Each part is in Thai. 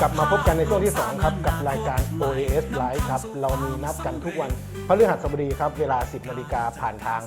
กลับมาพบกันในช่วงที่ 2 ครับ กับรายการ OAS Live ครับ เรามีนัดกันทุกวันพฤหัสบดีครับ เวลา 10นาฬิกาผ่านทาง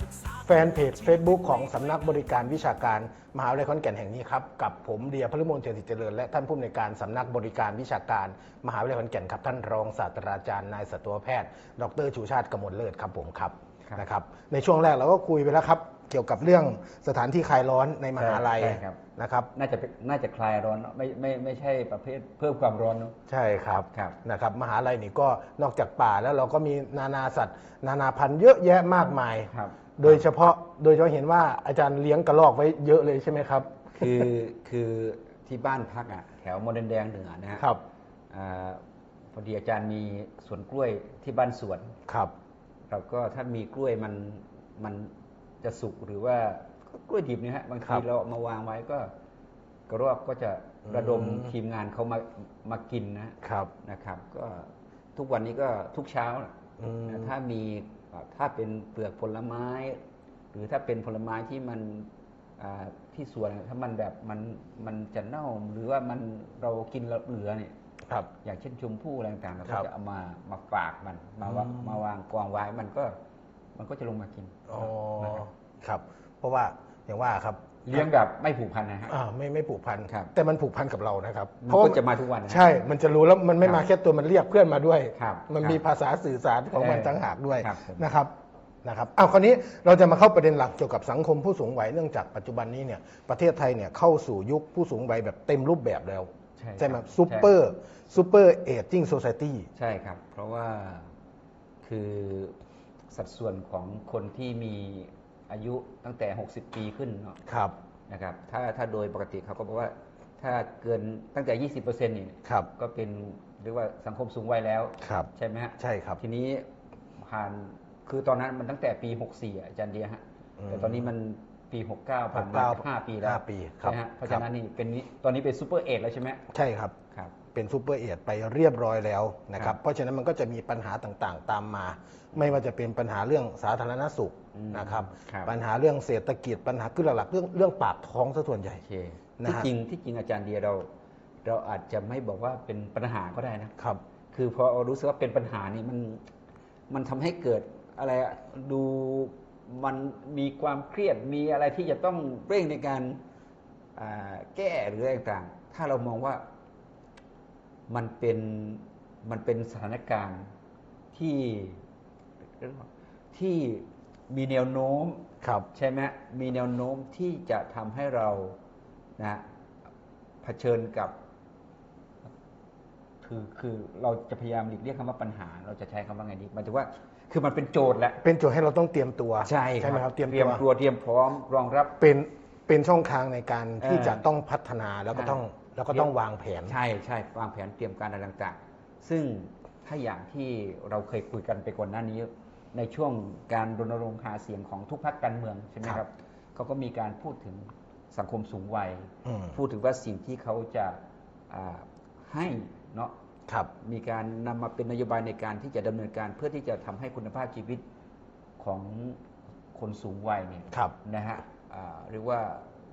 แฟนเพจ Facebook ของสำนักบริการวิชาการ มหาวิทยาลัยขอนแก่นแห่งนี้ครับ กับผมเดียพฤมลเทียนสิเจริญ และท่านผู้อำนวยการสำนักบริการวิชาการ มหาวิทยาลัยขอนแก่นครับ ท่านรองศาสตราจารย์นายสัตวแพทย์ ดรชูชาติกมลเลิศครับผมครับครับนะครับในช่วงแรกเราก็คุยไปแล้วครับ เกี่ยวกับเรื่องสถานที่คลายร้อนในมหาลัยใช่ครับ นะครับ น่าจะเป็นน่าจะคลายร้อนเนอะไม่ไม่ไม่ใช่ประเภทเพิ่มความร้อนเนอะ ใช่ครับครับนะครับมหาลัยนี่ก็นอกจากป่าแล้วเราก็มีนานาสัตว์ นานาพันธุ์เยอะแยะมากมาย ครับ โดยเฉพาะโดยเฉพาะเห็นว่าอาจารย์เลี้ยงกระรอกไว้เยอะเลยใช่ไหมครับ คือคือที่บ้านพักอะแถวโมเดิร์นแดงเหนือนะฮะครับอ่าพอดีอาจารย์มีสวนกล้วยที่บ้านสวน ครับ เราก็ถ้ามีกล้วยมันมัน จะสุกหรือว่ากล้วยดิบเนี่ยฮะบางครัทีบเราเอามาวางไว้ก็กระรอกก็จะระดมอืม ทีมงานเขามามากินนะครับ นะครับ ก็ทุกวันนี้ก็ทุกเช้าน่ะอืมถ้ามีอ่าถ้าเป็นเปลือกผลไม้ หรือถ้าเป็นผลไม้ที่มันอ่าที่สวนถ้ามันแบบมันมันจะเน่าหรือว่ามันเรากินแล้วเหลือเนี่ย ครับ อย่างเช่นชมพู่อะไรต่างๆเราครัก็บจะเอามามาฝากมันมาวาอืมมาวางกองไว้มันก็มันก็จะลงมากินอ๋อ นะครับ ครับ เพราะว่าอย่างว่าครับเลี้ยงแบบไม่ผูกพันนะฮะ อ่าไม่ไม่ผูกพันครับแต่มันผูกพันกับเรานะครับมันเพราะก็ว่าจะมาทุกวันนะใช่ มันจะรู้แล้วมันไม่ครับมาแค่ตัวมันเรียกเพื่อนมาด้วย ครับมันครับมีภาษาสื่อสารของมันเออต่างหากด้วยครับผม นะครับนะครับอ้าวคราวนี้เราจะมาเข้าประเด็นหลักเกี่ยวกับสังคมผู้สูงวัยเนื่องจากปัจจุบันนี้เนี่ยประเทศไทยเนี่ยเข้าสู่ยุคผู้สูงวัยแบบเต็มรูปแบบแล้วใช่ใช่ไหมครับซูเปอร์ซูเปอร์เอจิ้งโซซตี้ ใช่ครับ เพราะว่าคือสัดส่วนของคนที่มี อายุตั้งแต่ 60 ปีขึ้นเนาะครับนะครับ ถ้าถ้าโดยปกติเขาก็บอกว่าถ้าเกินตั้งแต่ 20%นี่ครับก็เป็นเรียกว่าสังคมสูงวัยแล้วครับใช่ไหมฮะใช่ครับ ทีนี้ผ่านคือตอนนั้นมันตั้งแต่ปี 64อะอาจารย์เดียฮะอืมแต่ตอนนี้มันปี 69ผ่านมา69 5ปีแล้วห้าปีครับใช่ไหมฮะเพราะครัฉะบนั้นนี่เป็นนี้ตอนนี้เป็นซูเปอร์เอแล้วใช่ไหมใช่ครับครับ เป็นซูเปอร์เอทไปเรียบร้อยแล้วนะคครัรับบเพราะฉะนั้นมันก็จะมีปัญหาต่างๆ ตามมา ไม่ว่าจะเป็นปัญหาเรื่องสาธารณสุขอืมนะครับครับปัญหาเรื่องเศรษฐกิจปัญหาคือหลักๆเรื่องเรื่องปากท้องซะส่วนใหญ่โอเคนะที่ฮะจริงที่จริงอาจารย์เดียเรา เราอาจจะไม่บอกว่าเป็นปัญหาก็ได้นะครับ คือพอเรารู้สึกว่าเป็นปัญหานี่มันมันทำให้เกิดอะไรอะดูมันมีความเครียดมีอะไรที่จะต้องเร่งในการอ่าแก้หรืออะไรต่างๆถ้าเรามองว่า มันเป็นมันเป็นสถานการณ์ที่ที่มีแนวโน้มครับใช่ไหมมีแนวโน้มที่จะทำให้เรานะเผชิญกับคือคือเราจะพยายามหลีกเลี่ยงคำว่าปัญหา เราจะใช้คำว่าไงดีหมายถึงว่า คือมันเป็นโจทย์แหละเป็นโจทย์ให้เราต้องเตรียมตัวใช่ไหมครับเตรียมเตรียมตัตัววเตรียมพร้อมรองรับเป็นเป็นช่องทางในการที่เออจะต้องพัฒนาแล้วก็ใช่ต้อง แล้วก็ต้องวางแผน ใช่ใช่วางแผนเตรียมการอะไรต่างๆ ซึ่งถ้าอย่างที่เราเคยคุยกันไปก่อนหน้านี้ ในช่วงการรณรงค์หาเสียงของทุกพรรคการเมืองใช่ไหมคครัรับบเขาก็มีการพูดถึงสังคมสูงวัยอืมพูดถึงว่าสิ่งที่เขาจะอ่าให้เนาะครับมีการนำมาเป็นนโยบายในการที่จะดำเนินการเพื่อที่จะทำให้คุณภาพชีวิตของคนสูงวัยเนี่ยครับนะฮะอ่าเรียกว่า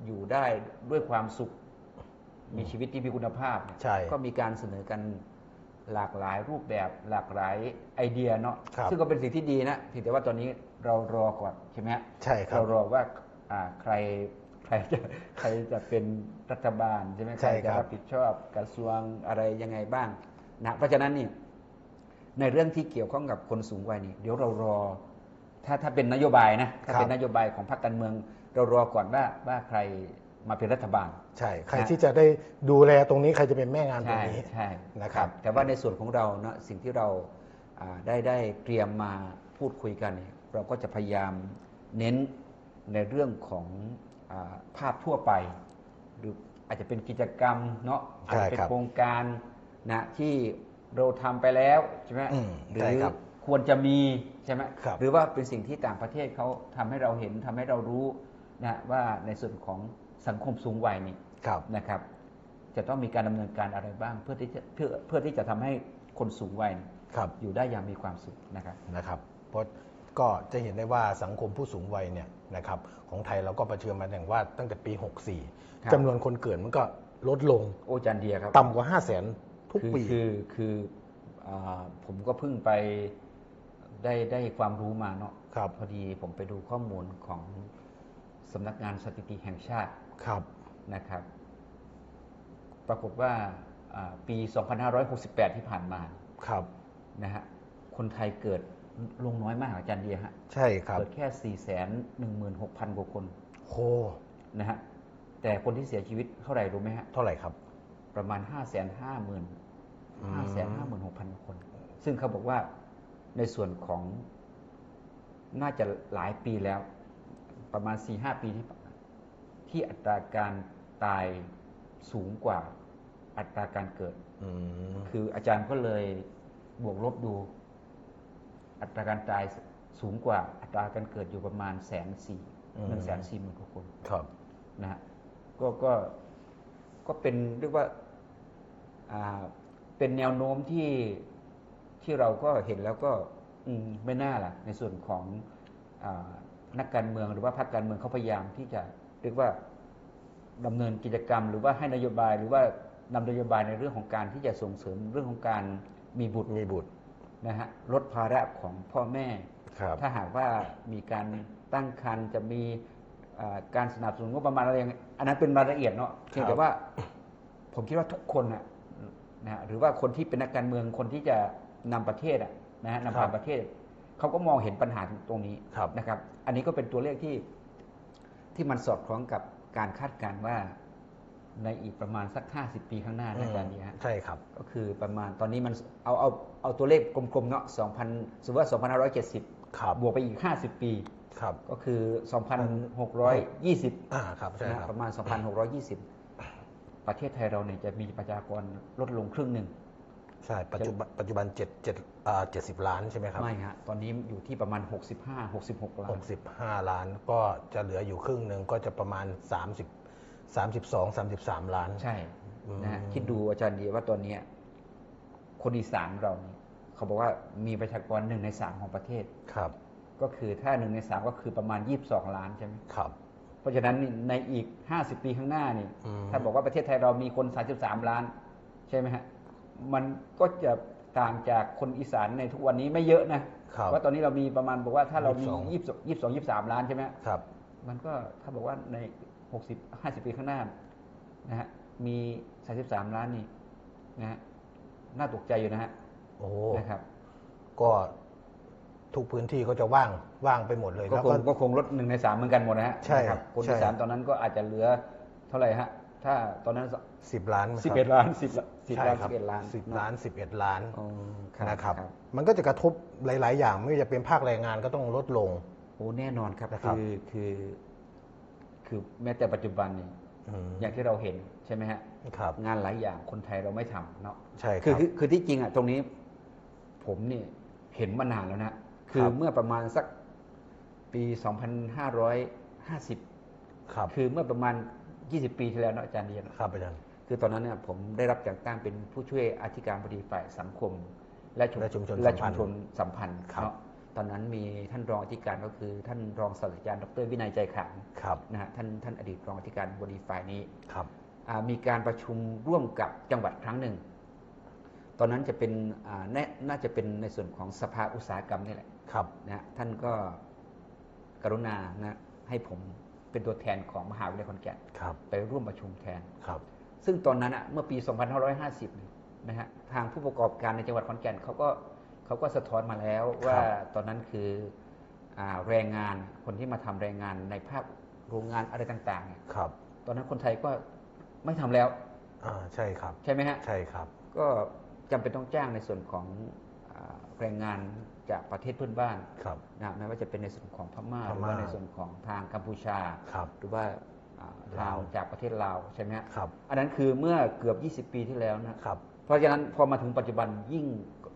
อยู่ได้ด้วยความสุข มีชีวิตที่มีคุณภาพเนี่ยใช่ก็มีการเสนอกันหลากหลายรูปแบบหลากหลายไอเดียเนาะครับซึ่งก็เป็นสิ่งที่ดีนะเพียงแต่ว่าตอนนี้เรารอก่อนใช่ไหมฮะใช่ครับ เรารอว่าอ่าใครใครจะใครจะเป็นรัฐบาลใช่ไหมใช่ใครครัจะบรับผิดชอบกระทรวงอะไรยังไงบ้างนะเพราะฉะนั้นนี่ ในเรื่องที่เกี่ยวข้องกับคนสูงวัยนี่เดี๋ยวเรารอ ถ้าถ้าเป็นนโยบายนะถ้าเป็นนโยบายของพรรคการเมือง เรารอก่อนว่าว่าใคร มาเป็นรัฐบาล ใช่ใครนะที่จะได้ดูแลตรงนี้ใครจะเป็นแม่งานตรงใช่นี้ใช่นะครับ แต่ว่าในส่วนของเราเนาะสิ่งที่เราอ่าได้ได้เตรียมมาพูดคุยกันเนี่ยเราก็จะพยายามเน้นในเรื่องของอาภาพทั่วไป หรืออาจจะเป็นกิจกรรมเนาะอาจใช่จะเป็นครับโครงการนะที่เราทำไปแล้วใช่ไหมอืมหรืใช่ครับควรจะมีใช่ไหมครับหรือว่าเป็นสิ่งที่ต่างประเทศเขาทำให้เราเห็นทำให้เรารู้นะว่าในส่วนของ สังคมสูงวัยนี่ครับนะครับ จะต้องมีการดำเนินการอะไรบ้าง เพื่อที่จะเพื่อเพื่อที่จะทำให้คนสูงวัยเนี่ยครับอยู่ได้อย่างมีความสุขนะครับนะครับ เพราะก็จะเห็นได้ว่าสังคมผู้สูงวัยเนี่ยนะครับของไทยเราก็เผชิญมาอย่างว่าตั้งแต่ปีครับ64จำนวนคนเกิดมันก็ลดลงโอจันเดียครับต่ำกว่า 5 0 0แสนททุกคือปีคือคืออาผมก็เพิ่งไปได้ได้ความรู้มาเนาะครับพอดีผมไปดูข้อมูลของสำนักงานสถิติแห่งชาติ ครับนะครับ ปรากฏว่าอ่าปี 2568 ที่ผ่านมาครับนะฮะคนไทยเกิดลงน้อยมากอาจารย์เดียฮะใช่ครับเกิดแค่4 1 6 0 0 0กว่าคนโหนะฮะแต่คนที่เสียชีวิตเท่าไหร่รู้ไหมฮะเท่าไหร่ครับ ประมาณ5 5 0 0 0 0อืม5 5 6 0 0 0คน ซึ่งเขาบอกว่าในส่วนของน่าจะหลายปีแล้ว ประมาณ4-5ปีที่ผ่านมา ที่อัตราการตายสูงกว่าอัตราการเกิด อืมคืออาจารย์ก็เลยบวกลบดู อัตราการตายสูงกว่าอัตราการเกิดอยู่ประมาณแสนสี่หนึ่งแสนสี่หมื่นกว่าคนครับ นะฮะก็ก็ก็เป็นเรียกว่าอ่าเป็นแนวโน้มที่ที่เราก็เห็นแล้วก็อืมไม่น่าล่ะ ในส่วนของอานักการเมืองหรือว่าพรรคการเมืองเขาพยายามที่จะ เรียกว่าดำเนินกิจกรรม หรือว่าให้นโยบายหรือว่านำนโยบายในเรื่องของการที่จะส่งเสริมเรื่องของการมีบุตรมีบุตรนะฮะลดภาระของพ่อแม่ครับถ้าหากว่ามีการตั้งครรภ์จะมีอ่าการสนับสนุนงบประมาณอะไรอย่างเงี้ยอันนั้นเป็นรายละเอียดเนาะเพียงแต่ว่าผมคิดว่าทุกคนนะนะฮะหรือว่าคนที่เป็นนักการเมืองคนที่จะนำประเทศอะนะฮะนำครัพาบประเทศเขาก็มองเห็นปัญหาตรงนี้ครับนะครับ อันนี้ก็เป็นตัวเลขที่ ที่มันสอดคล้องกับการคาดการณ์ว่าในอีกประมาณสัก 50 ปีข้างหน้านะอาจารย์เนี่ยฮะใช่ครับ ก็คือประมาณตอนนี้มันเอาเอาเอาตัวเลขกลมๆเนาะ2,000สมมติว่า 2,570ครับบวกไปอีก 50 ปีครับก็คือ 2,620อ่าครับใช่นะครับประมาณ 2,620 ประเทศไทยเราเนี่ยจะมีประชากรลดลงครึ่งหนึ่ง ใช่ปัจจุบันปัจจุบันเจ็ดเจ็ดอ่าเจ็ดสิบล้านใช่ไหมครับไม่ฮะตอนนี้อยู่ที่ประมาณ 65 66 ล้าหนกสิบห้าล้านก็จะเหลืออยู่ครึ่งหนึ่งก็จะประมาณสามสิบสามสิบสองสามสิบสามล้าน ใช่อืมนะฮะคิดดูอาจารย์ดีว่าตอนเนี้ยคนอีสานเราเนี่ยเขาบอกว่ามีประชากรหนึ่งในสามของประเทศครับ ก็คือถ้าหนึ่งในสามก็คือประมาณ 22 ล้านใช่ไหมครับเพราะฉะนั้นนี่ในอีก 50 ปีข้างหน้านี่อืมถ้าบอกว่าประเทศไทยเรามีคน 33 ล้าน ใช่ไหมฮะ มันก็จะต่างจากคนอีสานในทุกวันนี้ไม่เยอะนะครับว่าตอนนี้เรามีประมาณบอกว่าถ้าเรามี22 22 22 23ล้านใช่ไหมครับ มันก็ถ้าบอกว่าใน60 50ปีข้างหน้านะฮะมี33ล้านนี่นะฮะน่าตกใจอยู่นะฮะโอ้นะครับ ก็ทุกพื้นที่ก็จะว่างว่างไปหมดเลยก็แล้วคก็งก็คงลดหนึ่งในสามเหมือนกันหมดนะฮะใช่นะครับคนใช่อีสานตอนนั้นก็อาจจะเหลือเท่าไหร่ฮะถ้าตอนนั้น สิบล้านไหมสิบคเอ็รัดล้านสิบสิบใช่ล้านครัสิบเอ็ดล้านสิบล้านสิบเอ็ดล้านอ๋อนะครับมันก็จะกระทบหลาย ๆ อย่างไม่ว่าจะเป็นภาคแรงงานก็ต้องลดลง โอ้แน่นอนครับนะครับ คือคือคือแม้แต่ปัจจุบันนี่อืมอย่างที่เราเห็นใช่ไหมฮะ ครับ งานหลายอย่างคนไทยเราไม่ทำเนาะ ใช่คคือรับคือคือที่จริงอะตรงนี้ ผมนี่เห็นมานานแล้วนะ คือครับ เมื่อประมาณสักปี 2550 ครับ คือเมื่อประมาณ 20 ปีที่แล้วเนาะอาจารย์เดียนครับอาจารย์ คือตอนนั้นเนี่ยผมได้รับแต่งตั้งเป็นผู้ช่วยอธิการบดีฝ่ายสังคม และชุมและชุมชนและสัมพันธ์ชุมชนสัมพันธ์ครับ เนาะตอนนั้นมีท่านรองอธิการก็คือ ท่านรองศาสตราจารย์ดรวินัยใจขลังครับนะฮะท่านท่านอดีตรองอธิการบดีฝ่ายนี้ครับ อ่ามีการประชุมร่วมกับจังหวัดครั้งหนึ่ง ตอนนั้นจะเป็นอ่าแน่น่าจะเป็นในส่วนของสภาอุตสาหกรรมนี่แหละ ครับ นะฮะท่านก็กรุณานะให้ผมเป็นตัวแทนของมหาวิทยาลัยขอนแก่นครับ ไปร่วมประชุมแทน ครับ ซึ่งตอนนั้นอะเมื่อปี 2550เนี่ยนะฮะทางผู้ประกอบการในจังหวัดขอนแก่นเขาก็เขาก็สะท้อนมาแล้วว่าตอนนั้นคืออาแรงงานคนที่มาทำแรงงานในภาคโรงงานอะไรต่างๆเนี่ยครับ ตอนนั้นคนไทยก็ไม่ทำแล้วอ่าใช่ครับ ใช่ไหมฮะใช่ครับ ก็จำเป็นต้องจ้างในส่วนของอาแรงงานจากประเทศเพื่อนบ้านครับนะไม่ว่าจะเป็นในส่วนของพม่าพม่าหรือว่าในส่วนของทางกัมพูชาครับหรือว่า อ่าทางจากประเทศลาวใช่ไหมฮะครับ อันนั้นคือเมื่อเกือบ 20 ปีที่แล้วนะครับ เพราะฉะนั้นพอมาถึงปัจจุบันยิ่ง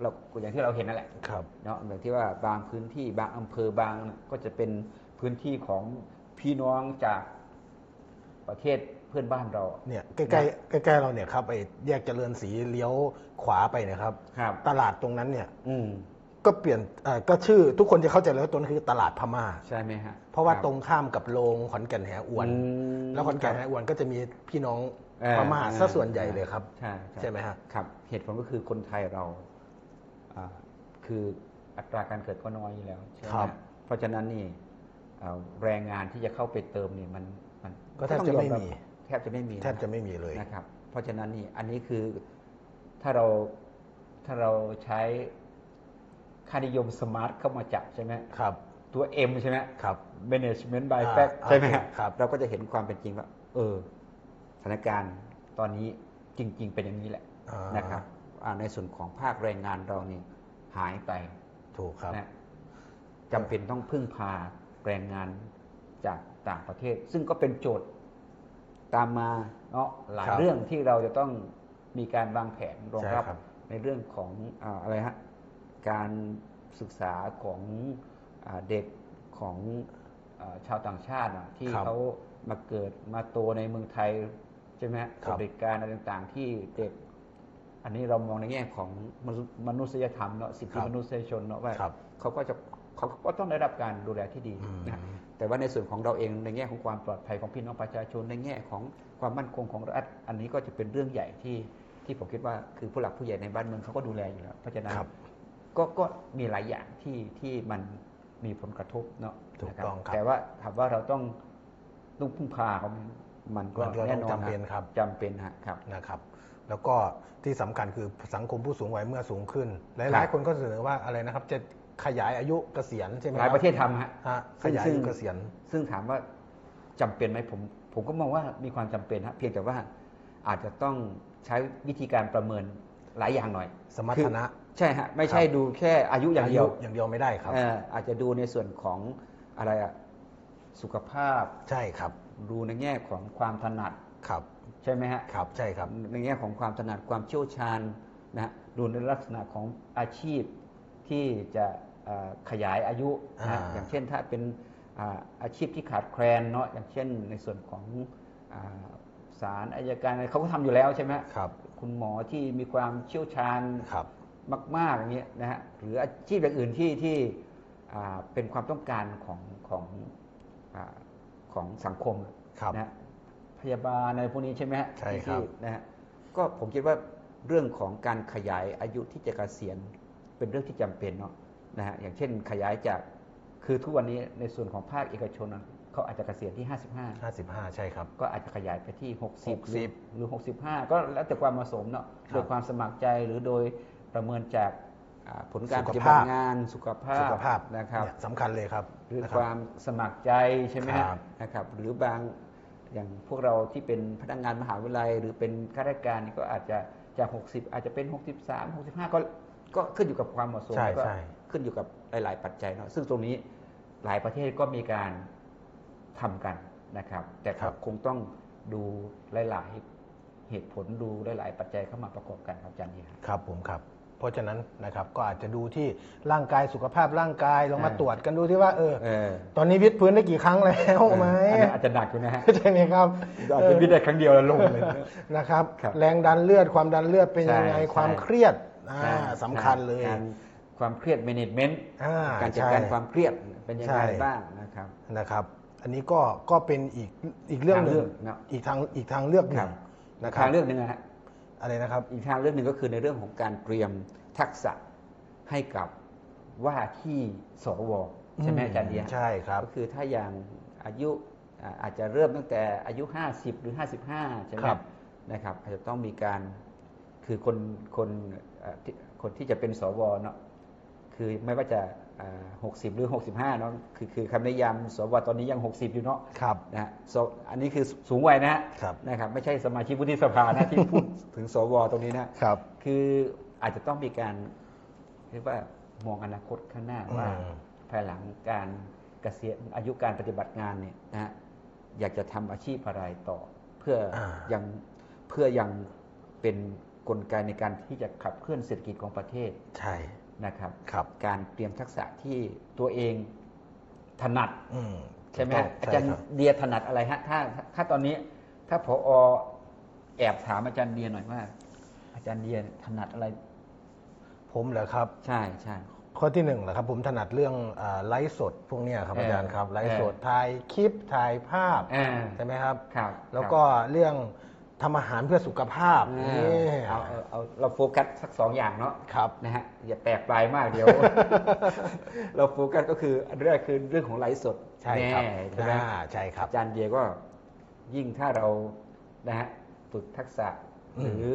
เราอย่างที่เราเห็นนั่นแหละครับเนาะอย่างที่ว่าบางพื้นที่บางอำเภอบางก็จะเป็นพื้นที่ของพี่น้องจากประเทศเพื่อนบ้านเราเนี่ยใกล้ๆใกล้ๆเราเนี่ยครับไอ้แยกเจริญศรีเลี้ยวขวาไปเนะครับครับ ตลาดตรงนั้นเนี่ย อืมก็เปลี่ยนเอ่อก็ชื่อทุกคนจะเข้าใจเลยว่าตรงนั้นคือตลาดพม่าใช่ไหมฮะเพ ราะว่าคบตรงข้ามกับโรงขอนแก่นแหอวนอืมแล้วขอนแก่นแหอวนก็จะมีพี่น้องเออพม่าซะส่วนใหญ่เลยครับใช่ใช่ไหมฮะครับ เหตุผลก็คือคนไทยเราอ่าคืออัตราการเกิดก็น้อยอยู่แล้วใช่ไหมครับเพราะฉะนั้นนี่อ่าแรงงานที่จะเข้าไปเติมนี่มันมันก็แทบจะไม่มีแทบจะไม่มีแทบจะไม่มีเลยนะครับ เพราะฉะนั้นนี่อันนี้คือถ้าเราถ้าเราใช้ค่านิยมสมาร์ทเข้ามาจับใช่ไหมครับ ตัว M ใช่ไหมครับ management by อ่า fact ใช่ไหมโอเคฮะครับ เราก็จะเห็นความเป็นจริงว่า เออสถานการณ์ตอนนี้จริง ๆ เป็นอย่างนี้แหละอ่านะครับอ่าในส่วนของภาคแรงงานเรานี่หายไปถูกครับ นะจำเป็นต้องพึ่งพาแรงงานจากต่างประเทศ ซึ่งก็เป็นโจทย์ตามมาเนาะหลายครับเรื่องที่เราจะต้องมีการวางแผนรองรับ ใช่ครับ ในเรื่องของอาอะไรฮะการศึกษาของอา เด็กของอาชาวต่างชาติอะที่ครับเขามาเกิดมาโตในเมืองไทยใช่ไหมฮะครับบริการอะไรต่างๆ ที่เด็ก อันนี้เรามองในแง่ของมนุษมนุษยธรรมเนาะสิทธิครับมนุษยชนเนาะว่าครับเขาก็จะเขาก็ต้องได้รับการดูแลที่ดีอืมนะแต่ว่าในส่วนของเราเองในแง่ของความปลอดภัยของพี่น้องประชาชนในแง่ของความมั่นคงของรัฐอันนี้ก็จะเป็นเรื่องใหญ่ที่ที่ผมคิดว่าคือผู้หลักผู้ใหญ่ในบ้านเมืองเขาก็ดูแลอยู่แล้วเพราะฉะนั้นครับก็ก็มีหลายอย่างที่ที่มัน มีผลกระทบเนาะถูกนะครับต้องครับแต่ว่าถามว่าเราต้องต้องพึ่งพาเขาไหมมันก็มันก็ต้องแน่นอนจำเป็นครับจำเป็นฮะครับนะครับ แล้วก็ที่สำคัญคือสังคมผู้สูงวัยเมื่อสูงขึ้นหครัลายบๆคนก็เสนอว่าอะไรนะครับ จะขยายอายุเกษียณใช่ไหมหลายประเทศทำฮะฮะขซึ่งยายซึ่อางยุเกษียณ ซึ่งถามว่าจำเป็นไหมผม ผมก็มองว่ามีความจำเป็นฮะเพียงแต่ว่าอาจจะต้องใช้วิธีการประเมินหลายอย่างหน่อย สมรรถนะคือ ใช่ฮะไม่ใช่ครับดูแค่อายุอย่างเดียวอย่างเดียวไม่ได้ครับ เอ่ออาจจะดูในส่วนของอะไรอะสุขภาพ ใช่ครับดูในแง่ของความถนัดครับใช่ไหมฮะครับใช่ครับ ในแง่ของความถนัดความเชี่ยวชาญนะฮะดูในลักษณะของอาชีพที่จะเอ่อขยายอายุนะฮะอ่า อย่างเช่นถ้าเป็นอ่าอาชีพที่ขาดแคลนเนาะอย่างเช่นในส่วนของอาศาลอายการอะไรเขาก็ทำอยู่แล้วใช่ไหมฮะ ครับ คุณหมอที่มีความเชี่ยวชาญครับ มากๆอย่างเงี้ยนะฮะหรืออาชีพอย่างอื่นที่ที่อ่าเป็นความต้องการของของอาของสังคมครับนะฮะพยาบาลอะไรพวกนี้ใช่ไหมฮะใช่ครับที่นะฮะก็ผมคิดว่าเรื่องของการขยายอายุที่จะเกษียณเป็นเรื่องที่จำเป็นเนาะนะฮะอย่างเช่นขยายจากคือทุกวันนี้ในส่วนของภาคเอกชนน่ะเขาอาจจะเกษียณที่ 55 55 ใช่ครับ ก็อาจจะขยายไปที่ 60หรือ60หรือ 65 ก็แล้วแต่ความเหมาะสมเนาะครับโดยความสมัครใจหรือโดย ประเมินจากอ่าผลการสุปขฏิภาพบัติงานสุขภาพสุขภาพนะครับเยสำคัญเลยครับหรือนะครับวามสมัครใจใช่ไหมฮะครับนะครับ หรือบางอย่างพวกเราที่เป็นพนักงานมหาวิทยาลัย หรือเป็นข้าราชการนี่ก็อาจจะจาก 60 อาจจะเป็น 63 65 ก็ก็ขึ้นอยู่กับความเหมาะสมใช่แล้วก็ใช่ขึ้นอยู่กับหลาย ๆ ปัจจัยเนาะซึ่งตรงนี้หลายประเทศก็มีการทำกันนะครับ แต่ครับคงต้องดูหลาย ๆ เหตุผลดูหลาย ๆ ปัจจัยเข้ามาประกอบกันครับอาจารย์เนี่ยครับครับผมครับ เพราะฉะนั้นนะครับก็อาจจะดูที่ร่างกายสุขภาพร่างกายลองมาเออตรวจกันดูที่ว่าเออเออ ตอนนี้วิดพื้นได้กี่ครั้งแล้วไหมอันนั้นอาจจะหนักอยู่นะฮะใช่ไหมครับอาจจะวิดได้ครั้งเดียวแล้วลงเลยนะครับครับแรงดันเลือดความดันเลือดเป็นยังไงใช่ความใช่เครียดอ่าใช่สำคัญเลยการความเครียด management อ่าการจัดการใช่ความเครียดเป็นยังใช่ไงบ้างนะครับนะครับ อันนี้ก็ก็เป็นอีกอีกเรื่องหนึ่งทางเลือกเนอะอีกทางอีกทางเลือกหนึ่ครังบนะครับทางเลือกหนึ่งนะฮะ อะไรนะครับ อีกทางเลือกหนึ่งก็คือในเรื่องของการเตรียมทักษะให้กับว่าที่สวใช่ไหมอืมอาจารย์เดียใช่ครับ ก็คือถ้าอย่างอายุอ่าอาจจะเริ่มตั้งแต่อายุ 50 หรือ 55 ใช่ไหมครับนะครับ อาจจะต้องมีการคือคนคนเอ่อที่คนที่จะเป็นสวเนาะคือไม่ว่าจะ อ่า60หรือ65เนาะคือคือคำนิยามสวตอนนี้ยัง60อยู่เนาะครับนะฮะสอันนี้คือสูงวัยนะฮะครับนะครับไม่ใช่สมาชิกวุฒิสภานะที่พูดถึงสวตรงนี้นะครับคืออาจจะต้องมีการเรียกว่ามองอนาคตข้างหน้าว่าอืมภายหลังการเกษียณอายุการปฏิบัติงานเนี่ยนะฮะอยากจะทำอาชีพอะไรต่อ เพื่ออายังเพื่อยังเป็นกลไกในการที่จะขับเคลื่อนเศรษฐกิจของประเทศ ใช่ นะครับครับ การเตรียมทักษะที่ตัวเองถนัดอืมใช่ไหมถูกฮะต้งอาจารย์ใช่คบเดียถนัดอะไรฮะถ้าถ้าตอนนี้ ถ้าพอแอบถามอาจารย์เดียหน่อยว่า อาจารย์เดียถนัดอะไร ผมเหรอครับ ใช่ใช่ข้อที่หนึ่งเหรอครับ ผมถนัดเรื่องอาไลฟ์สดพวกเนี้ยครับเอออาจารย์ครับไลฟ์สดเออถ่ายคลิปถ่ายภาพอ่าใช่ไหมครับครับ แล้วก็เรื่อง ทำอาหารเพื่อสุขภาพเอนี่อเอาเอาเอาเราโฟกัสสักสองอย่างเนาะครับนะฮะอย่าแตกปลายมากเดี๋ยว เราโฟกัสก็คืออันแรกคือเรื่องของไลฟ์สดใช่ครับแน่ใช่ไหมอ่าใช่ครับอาจารย์เดียก็ยิ่งถ้าเรานะฮะฝึกทักษะอืมหรือ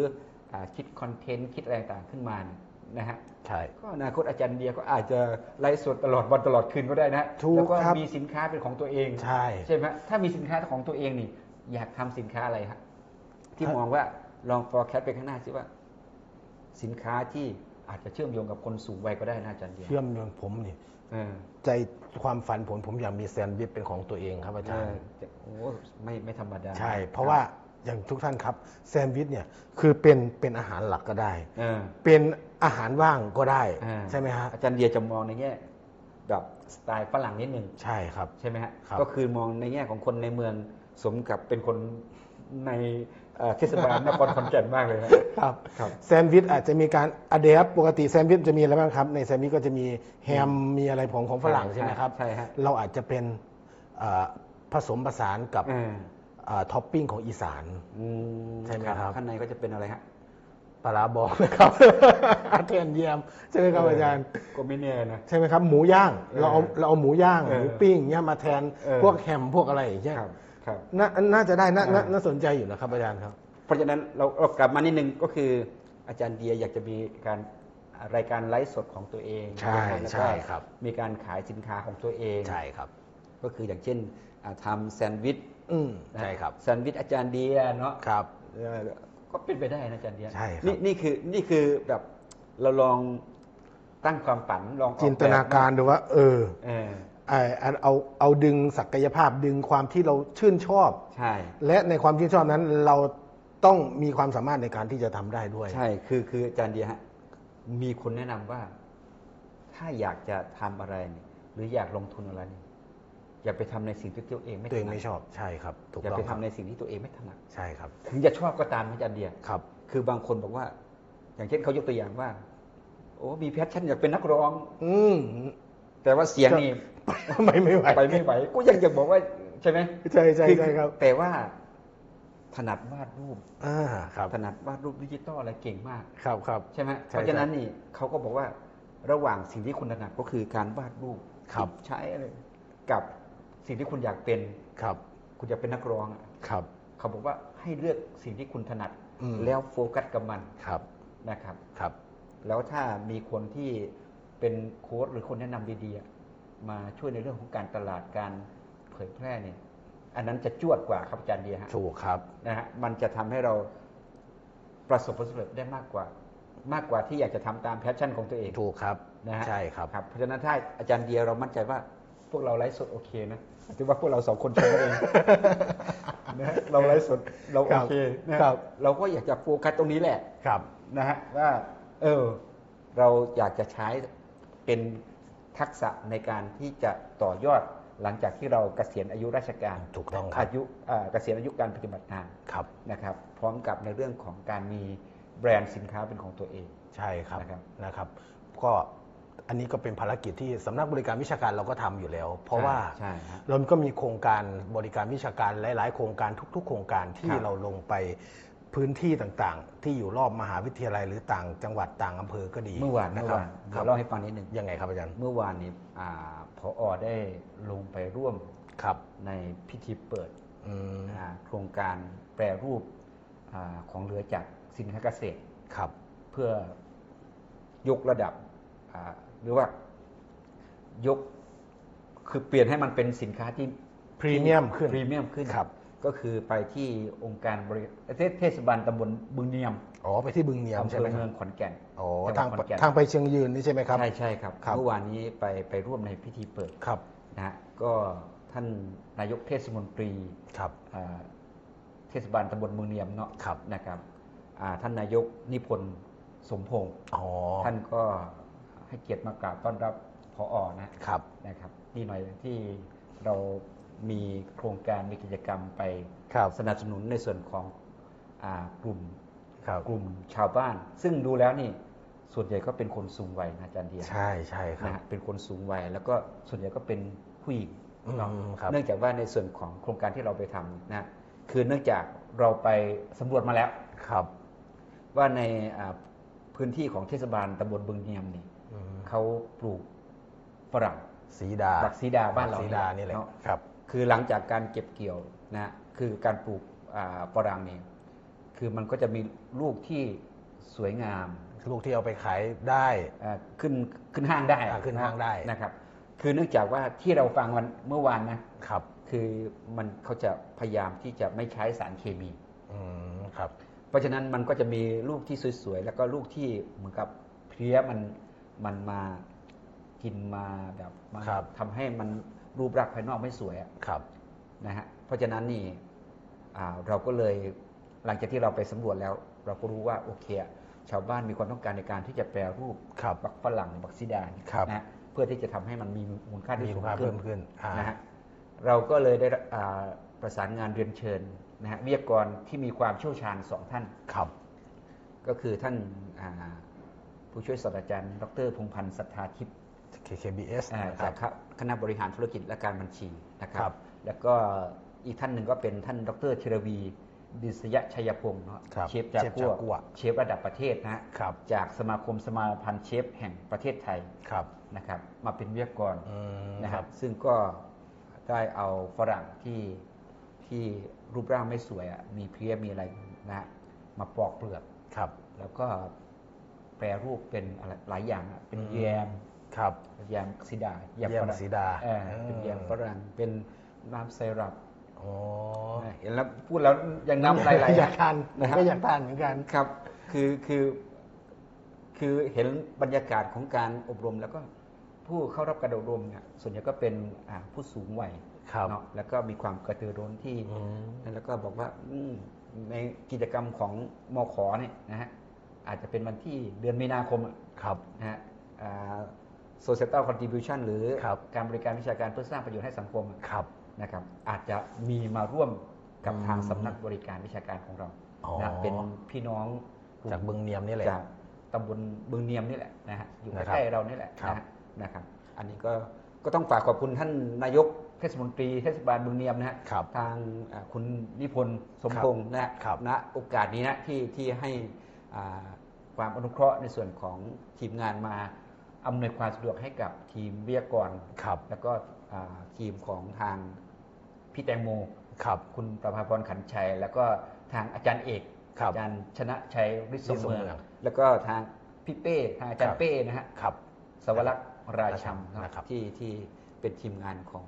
อ่าคิดคอนเทนต์คิดอะไรต่างๆขึ้นมาเนี่ยนะฮะใช่ก็อนาคตอาจารย์เดียก็อาจจะไลฟ์สดตลอดวันตลอดคืนก็ได้นะถูกแล้วก็ครับมีสินค้าเป็นของตัวเองใช่ใช่ไหมถ้ามีสินค้าของตัวเองนี่อยากทำสินค้าอะไรฮะที่ครับ มองว่าลอง forecast ไปข้างหน้าสิว่า สินค้าที่อาจจะเชื่อมโยงกับคนสูงวัยก็ได้นะอาจารย์เดียเชื่อมโยงผมนี่เออใจความฝันผมผมอยากมีแซนด์วิชเป็นของตัวเองครับอาเอจารอย์จะโอ้ไม่ไม่ธรรมดา ใช่ เพราะว่าอย่างทุกท่านครับแซนด์วิชเนี่ยคือเป็นเป็นอาหารหลักก็ได้เออเป็นอาหารว่างก็ได้อ่าใช่ไหมฮะอาจารย์เดียจะมองในแง่แบบสไตล์ฝรั่งนิดหนึ่งใช่ครับใช่ไหมฮะครับก็คือมองในแง่ของคนในเมืองสมกับเป็นคนใน เอ่อเทศบาลนครขอนแก่นมากเลยฮะครับ ครับ แซนด์วิชอาจจะมีการอะเดปปกติแซนด์วิชจะมีอะไรบ้างครับ ในแซนด์วิชก็จะมีแฮมมีอะไรของของฝรั่งใช่ใช่ไหมครับใช่ฮะเราอาจจะเป็นเอ่อผสมผสานกับเออเอ่อท็อปปิ้งของอีสานอืมใช่ไหมครับข้างในก็จะเป็นอะไรฮะปลาร้าบองนะครับแทนเยี่ยมใช่ไหมครับอาจารย์ก็ไม่แน่นะใช่ไหมครับหมูย่างเออเราเอาเราเอาหมูย่างเออหมูปิ้งเนี่ยมาแทนเออพวกแฮมพวกอะไรอย่างเงี้ย ครับครับนาน่าจะได้น่า น่าเออน่าสนใจอยู่นะครับอาจารย์ครับ เพราะฉะนั้นเราเรากลับมานิดนึงก็คืออาจารย์เดียอยากจะมีการรายการไลฟ์สดของตัวเองใช่ไหมแล้วก็ใช่ครับ มีการขายสินค้าของตัวเอง ใช่ครับ ก็คืออย่างเช่นอ่าทำแซนด์วิชอืมนะใช่ครับ แซนด์วิชอาจารย์เดียเนาะครับ เอ่อก็เป็นไปได้นะอาจารย์เดียใช่ครับ นี่นี่คือนี่คือแบบเราลองตั้งความฝันลองออจินตนาการดูว่า เออ เออไอ้อัน เอาเอาดึงศักยภาพดึงความที่เราชื่นชอบ ใช่ และในความชื่นชอบนั้นเราต้องมีความสามารถในการที่จะทำได้ด้วย ใช่ คือคืออาจารย์เดียฮะ มีคนแนะนำว่า ถ้าอยากจะทำอะไรเนี่ยหรืออยากลงทุนอะไรเนี่ยอย่าไปทำในสิ่งที่ตัวเองไม่ตัวเองถนัดไม่ชอบ ใช่ครับถูกอย่าต้องไปคทำรับในสิ่งที่ตัวเองไม่ถนัด ใช่ครับ ถึงจะชอบก็ตามนะอาจารย์เดียครับ คือบางคนบอกว่า อย่างเช่นเขายกตัวอย่างว่า โอ้ มีแพชชั่นอยากเป็นนักร้อง อืม แต่ว่าเสียงนี่ไม่ไม่ไหวไปไม่ไหวก็ยังจะบอกว่าใช่ไหมใช่ใช่อใช่ครับ แต่ว่า ถนัดวาดรูปอ่าครับ ถนัดวาดรูปดิจิตอลอะไรเก่งมาก ครับครับใช่ไหมใช่เพราะฉะนั้นนี่เขาก็บอกว่าระหว่างสิ่งที่คุณถนัดก็คือการวาดรูปครับใช้อะไรกับสิ่งที่คุณอยากเป็นครับ คุณอยากเป็นนักร้องอะครับ เขาบอกว่าให้เลือกสิ่งที่คุณถนัดอืมแล้วโฟกัสกับมันครับนะครับครับ แล้วถ้ามีคนที่ เป็นโค้ดหรือคนแนะนำดีๆอะมาช่วยในเรื่องของการตลาดการเผยแพร่เนี่ย อันนั้นจะจวดกว่าครับอาจารย์เดียฮะถูกครับนะฮะมันจะทำให้เราประสบผลสำเร็จได้มากกว่า มากกว่าที่อยากจะทำตามแพชชั่นของตัวเองถูกครับนะฮะใช่ครับครับ เพราะฉะนั้นถ้าอาจารย์เดียเรามั่นใจว่าพวกเราไลฟ์สดโอเคนะถือว่าพวกเราสองคนชมกันเองนะฮะเราไลฟ์สดเราคโอรับเคนะฮะครับเราก็อยากจะโฟกัสตรงนี้แหละครับนะฮะว่าเออเราอยากจะใช้ เป็นทักษะในการที่จะต่อยอดหลังจากที่เราเกษียณอายุราชการถูกต้องครับอายุอ่าเกษียณอายุการปฏิบัติงานครับนะครับ พร้อมกับในเรื่องของการมีแบรนด์สินค้าเป็นของตัวเอง ใช่ครับนะครับนะครับก็อันนี้ก็เป็นภารกิจที่สำนักบริการวิชาการเราก็ทำอยู่แล้ว เพราะว่าใช่ฮะเราก็มีโครงการบริการวิชาการหลาย ๆ โครงการทุก ๆ โครงการที่ครับเราลงไป พื้นที่ต่างๆ ที่อยู่รอบมหาวิทยาลัยหรือต่างจังหวัดต่างอำเภอก็ดีเมื่อวานนะเมื่อครับวานคเดี๋รัยบวเล่าให้ฟังนิดหนึ่งยังไงครับอาจารย์เมื่อวานนี้อ่าพออได้ลงไปร่วมครับในพิธีเปิดอืมอ่าโครงการแปรรูปอาของเรือจากสินค้าเกษตร ครับ เพื่อยกระดับอ่าหรือว่ายกคือเปลี่ยนให้มันเป็นสินค้าที่พรีเมียมขึ้นพรีเมียมขึ้นครับ ก็คือไปที่องค์การบริเทศเทศบาลตำบลบึงเนียมอ๋อไปที่บึงเนียมอำเภใช่ไหมอคเมืรัอบงขอนแก่นอ๋อจังหทางวัดขอนแก่นทางไปเชียงยืนนี่ใช่ไหมครับ ใช่ใช่ครับครับ เมื่อวานนี้ไปไปร่วมในพิธีเปิดครับนะฮะก็ท่านนายกเทศมนตรี ครับ อ่าเทศบาลตำบลเมืองเนียมเนาะครับ นะครับอ่าท่านนายกนิพนธ์สมพงศ์อ๋อท่านก็ให้เกียรติมากราบต้อนรับพออนะครับ นะครับนี่หน่อยที่เรา มีโครงการมีกิจกรรมไปครับสนับสนุนในส่วนของอากลุ่มครับกลุ่มชาวบ้าน ซึ่งดูแล้วนี่ส่วนใหญ่ก็เป็นคนสูงวัยนะอาจารย์เดียใช่ใช่ครับนะฮะเป็นคนสูงวัยแล้วก็ส่วนใหญ่ก็เป็นผู้หญิงอืมเนาะครับเนื่องจากว่าในส่วนของโครงการที่เราไปทำนะคือเนื่องจากเราไปสำรวจมาแล้วครับ ว่าในอ่าพื้นที่ของเทศบาลตำบลบึงเนียมนี่อืมเขาปลูกฝรั่งสีดาบักซีดาบ้านเราบักสีดานี่แหละเนาะครับ คือหลังจากการเก็บเกี่ยวนะคือการปลูกอ่าฝรั่งนี่คือมันก็จะมีลูกที่สวยงามลูกที่เอาไปขายได้อ่าขึ้นขึ้นห้างได้อ่าขึ้นห้างได้นะครับ คือเนื่องจากว่าที่เราฟังวันเมื่อวานนะครับ คือมันเขาจะพยายามที่จะไม่ใช้สารเคมีอืมครับ เพราะฉะนั้นมันก็จะมีลูกที่สวยๆแล้วก็ลูกที่เหมือนกับเพลี้ยมันมันมากินมาแบบมาครับทำให้มัน รูปลักษณ์ภายนอกไม่สวยอะครับ นะฮะเพราะฉะนั้นนี่อ่าเราก็เลยหลังจากที่เราไปสำรวจแล้ว เราก็รู้ว่าโอเคอะชาวบ้านมีความต้องการในการที่จะแปรรูปครับบักฝรั่งบักซีดาเนี่ยครับ นะฮะเพื่อที่จะทำให้มันมีมูลค่าที่มีสูคุณงค่าขึ้เพิ่น มขึ้นอ่า นะฮะเราก็เลยได้อ่าประสานงานเรียนเชิญนะฮะวิทยากรที่มีความเชี่ยวชาญสองท่าน ครับ ก็คือท่านอ่าผู้ช่วยศาสตราจารย์ ดรพงษ์พันธ์ศรัทธาทิพย์ KKBS อ่านะครัจาบกคณะบริหารธุรกิจและการบัญชีนะครัครับ บ แล้วก็อีกท่านหนึ่งก็เป็นท่านดรธีรวีดิษยชัยพงศ์เนาะครับเชฟจากเชฟกัจากกัววเชฟระดับประเทศนะฮะครับ จากสมาคมสมาพันธ์เชฟแห่งประเทศไทยครับนะครับ มาเป็นวิทยากร อืมนะคครัรับ บซึ่งก็ได้เอาฝรั่งที่ที่รูปร่างไม่สวยอะมีเพลี้ยมีอะไรนะฮะมาปอกเปลือก ครับ แล้วก็แปรรูปเป็นอะไรหลายอย่างอะเป็นอืมแยม ครับแยมสีดาแยมฝรั่งสีดาเออเป็นเออแยมฝรั่งเป็นน้ำไซรัปโอ้เห็นแล้วพูดแล้วยังน้ำลายไหลอยากทานนะฮะก็อยากทานเหมือนกันครับ คือคือคือเห็นบรรยากาศของการอบรมแล้วก็ผู้เข้ารับการอบรมเนี่ยส่วนใหญ่ก็เป็นอ่าผู้สูงวัยครับเนาะแล้วก็มีความกระตือรือร้นที่อืมแล้วก็บอกว่าอืมในกิจกรรมของมขเนี่ยนะฮะอาจจะเป็นวันที่เดือนมีนาคมอะครับนะฮะอ่า societal contribution หรือครับ การบริการวิชาการเพื่อสร้างประโยชน์ให้สังคมอะครับ นะครับอาจจะมีมาร่วมกับอืมทางสำนักบริการวิชาการของเราอ๋อ นะเป็นพี่น้องลุ่ม จากบึงเนียมนี่แหละ จากตำบลบึงเนียมนี่แหละนะฮะอยู่นะครับใกล้ๆเรานี่แหละครับ นะฮะนะครับ อันนี้ก็ก็ต้องฝากขอบคุณท่านนายกเทศมนตรีเทศบาลบึงเนียมนะฮะครับ ทางอ่าคุณนิพนธ์สมครับพงศ์นะฮะครับณโอกาสนี้นะที่ที่ให้อ่าความอนุเคราะห์ในส่วนของทีมงานมา อำนวยความสะดวกให้กับทีมวิทยากร ครับ แล้วก็อ่าทีมของทางพี่แตงโม ครับ คุณประภาพรขันชัย แล้วก็ทางอาจารย์เอก ครับอาจารย์ชนะชัยฤทธิ์สมฤทธิ์สมเมืเมือองงแล้วก็ทางพี่เป้ ทางอาจารครัย์บ เป้นะฮะ ครับ สวรักษ์ราชัมนะนะครับที่ที่เป็นทีมงานของ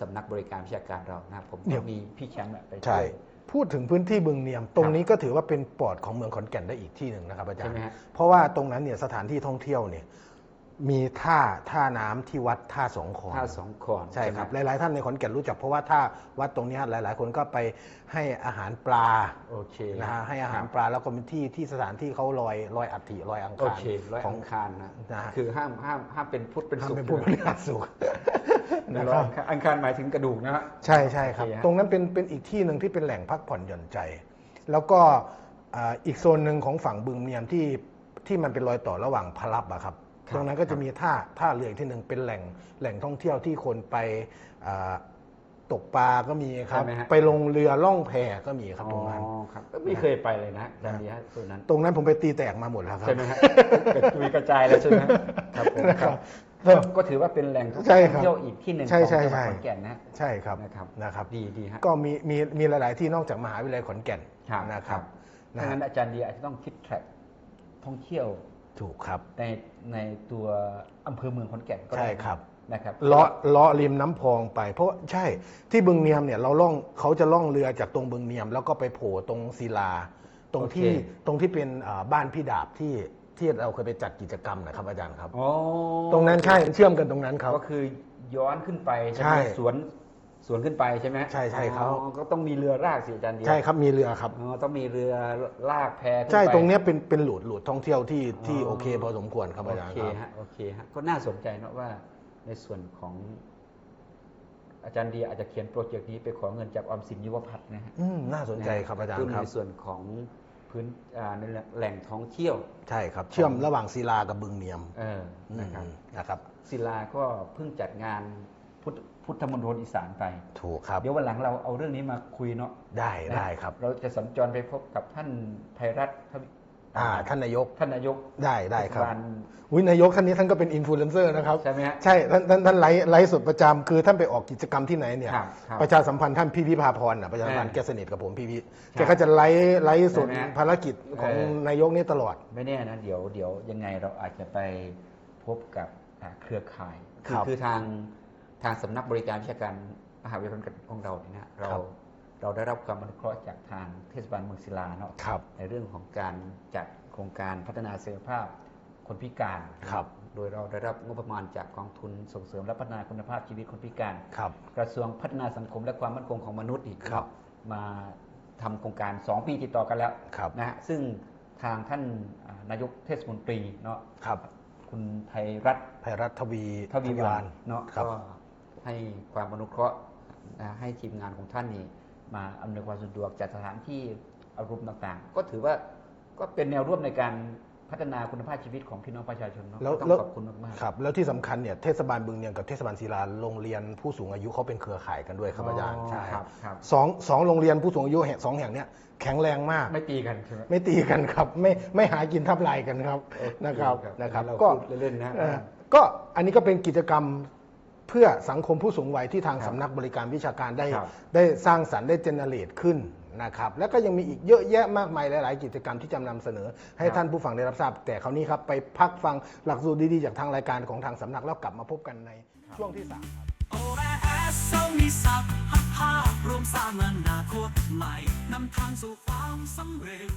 สำนักบริการวิชาการเรานะครับผมเดี๋ก็ยว มีพี่แชมป์อะไปใช่วยพูดถึงพื้นที่บึงเนียม ตรงนี้ก็ถือว่าเป็นปอดของเมืองขอนแก่นได้อีกที่หนึ่งนะครับอาจารใช่ย์ ไหมฮะเพราะว่าตรงนั้นเนี่ยสถานที่ท่องเที่ยวเนี่ย มีท่าท่าน้ำที่วัดท่าสองคอน ท่าสองคอนใช่ครับไหหมลาย ๆ ท่านในขอนแก่นรู้จักเพราะว่าถ้าวัดตรงเนี้ยหลาย ๆ คนก็ไปให้อาหารปลาโอเคนะฮะให้อาหารคบปลาแล้วก็มีที่ที่สถานที่เขาลอยลอยอัฐิลอยอังโอคารเคร้อยของอังคารนะนะฮะ คือห้ามห้ามห้ามเป็นพุทธเป็นศุกทำร์เป็นผู้บริหารสุขนะนะร้คอยรับอังคารอังคารหมายถึงกระดูกนะฮะ ใช่ใช่ครับ โอเคฮะ ตรงนั้นเป็นเป็นอีกที่หนึ่งที่เป็นแหล่งพักผ่อนหย่อนใจ แล้วก็อ่าอีกโซนหนึ่งของฝั่งบึงเนียมที่ที่มันเป็นรอยต่อระหว่างพลับอะครับ ตรงนั้นก็จะมีท่าท่าเรืออีกที่หนึ่งเป็นแหล่งแหล่งท่องเที่ยวที่คนไปอ่าตกปลาก็มีครับใช่ไหมฮะไปลงเรือล่องแพก็มีครับตรงนั้นอ๋อครับไม่เคยไปเลยนะอาจารย์ดีฮะตัวนั้น ตรงนั้นผมไปตีแตกมาหมดแล้วครับใช่ไหมฮะกระจุยกระจายแล้วใช่ไหมครับผมนะครับก็ก็ถือว่าเป็นแหล่งท่องใช่ครับเที่ยวอีกที่หนึ่งขใช่องใช่จังหวัดใช่ขอนแก่นนะใช่ครับนะครับนะครับดีดีฮะก็มีมีมีหลาย ๆ ที่นอกจากมหาวิทยาลัยขอนแก่นครับนะครับดันะงฮะนั้นอาจารย์ดีอาจจะต้องคิดแทร็กท่องเที่ยว ถูกครับในในตัวอำเภอเมืองขอนแก่นก็ใช่ได้ครับ นะครับ เลาะเลาะริมน้ำพองไป เพราะว่าใช่ที่บึงเนียมเนี่ยเราล่องเขาจะล่องเรือจากตรงบึงเนียม แล้วก็ไปโผล่ตรงศิลา ตรงที่ตรงที่เป็นอ่าบ้านพี่ดาบที่ที่เราเคยไปจัดกิจกรรมนะครับอาจารย์ครับ อ๋อตรงนั้นใช่เชื่อมกันตรงนั้นครับ ก็คือย้อนขึ้นไปใช่ไหใช่มสวน สวนขึ้นไปใช่ไหมใช่ใช่ครับอ๋อก็ต้องมีเรือลากสิอาจารย์ดีใช่ครับมีเรือครับอ๋อต้องมีเรือลากแพขึ้นไป ใช่ตรงเนี้ยเป็นเป็นหลุดหลุดท่องเที่ยวที่ที่อ๋อ โอเคพอสมควรครับอาจารย์โอเคครับ ฮะโอเคฮะก็น่าสนใจเนอะว่าในส่วนของ อาจารย์ดีอาจจะเขียนโปรเจกต์นี้ไปขอเงินจากออมสินยุวพัฒน์นะฮะอืมน่าสนใจครับอาจารขึ้ย์นครับ ในส่วนของพื้นอ่าในแหล่งท่องเที่ยว ใช่ครับ เชื่อมระหว่างศิลากับบึงเนียมเออนะครับอืมนะครับ ศิลาก็เพิ่งจัดงานพุทธ พุพุทธมณฑลอีสานไป ถูกครับ เดี๋ยววันหลังเราเอาเรื่องนี้มาคุยเนาะได้นะได้ครับ เราจะสัญจรไปพบกับท่านไพรัตน์ทวิอ่าท่านนายกท่านนายกได้ได้ครับเทศาลวินายกท่านนี้ท่านก็เป็นอินฟลูเอนเซอร์นะครับ ใช่ไหมฮะใช่ท่านท่านท่านไลฟ์ไลฟ์สดประจำคือท่านไปออกกิจกรรมที่ไหนเนี่ยครับครับประชาสัมพันธ์ท่านพี่พิพาพรน่ะประชาสัมพันธ์เออแกสนิทกับผมพี่พิคแกรับก็จะไลฟ์ไลฟ์สดใช่ไหมฮะภารกิจของเออนายกนี่ตลอด ไม่แน่นะเดี๋ยวเดี๋ยวยังไงเราอาจจะไปพบกับอ่าเครือข่ายครับคือทาง ทางสำนักบริการวิชาการมหาวิทยาลัยของเราเนี่ยนะเราครับเราได้รับความอนุเคราะห์จากทางเทศบาลเมืองศิลาเนาะครับในเรื่องของการจัดโครงการพัฒนาศักยภาพคนพิการครับ โดยเราได้รับงบประมาณจากกองทุนส่งเสริมและพัฒนาคุณภาพชีวิตคนพิการครับกระทรวงพัฒนาสังคมและความมั่นคงของมนุษย์อีกครับ มาทำโครงการ 2 ปีติดต่อกันแล้วครับนะฮะซึ่งทางท่านอ่านายกเทศมนตรีเนาะครับ คุณไพรัตน์ไพรัฐทวีทวีวานเนาะครับก็ ให้ความอนุเคราะห์นะให้ทีมงานของท่านนี่มาอำนวยความสะดวกจัดสถานที่อารมณ์ต่างๆ ก็ถือว่าก็เป็นแนวร่วมในการพัฒนาคุณภาพชีวิตของพี่น้องประชาชนเนาะแล้วก็ต้องแล้วขอบคุณมากๆครับแล้วที่สำคัญเนี่ยเทศบาลบึงเนียงกับเทศบาลศิลาโรงเรียนผู้สูงอายุเขาเป็นเครือข่ายกันด้วยครับอาจารย์อ๋อใช่ครับครับ สองสองโรงเรียนผู้สูงอายุแห่งสองแห่งเนี้ยแข็งแรงมาก ไม่ตีกันใช่ไหม ไม่ตีกันครับไม่ไม่หากินทับลายกันครับโอเคนะครับครับนะครับเราก็พูดเล่นๆนะ เอ่อก็อันนี้ก็เป็นกิจกรรม เพื่อสังคมผู้สูงวัยที่ทางครับสำนักบริการวิชาการได้ครับได้สร้างสรรค์ได้เจเนเรตขึ้นนะครับแล้วก็ยังมีอีกเยอะแยะมากมายหลาย ๆ กิจกรรมที่จะนำเสนอ ให้ครับท่านผู้ฟังได้รับทราบ แต่คราวนี้ครับไปพักฟังหลักสูตรดี ๆ จากทางรายการของทางสำนักแล้วกลับมาพบกันในช่วงที่สามครับโอแอสเซามีศักดิ์พักผ้ารวมสร้างอนาคตใหม่นำทางสู่ความสำเร็จ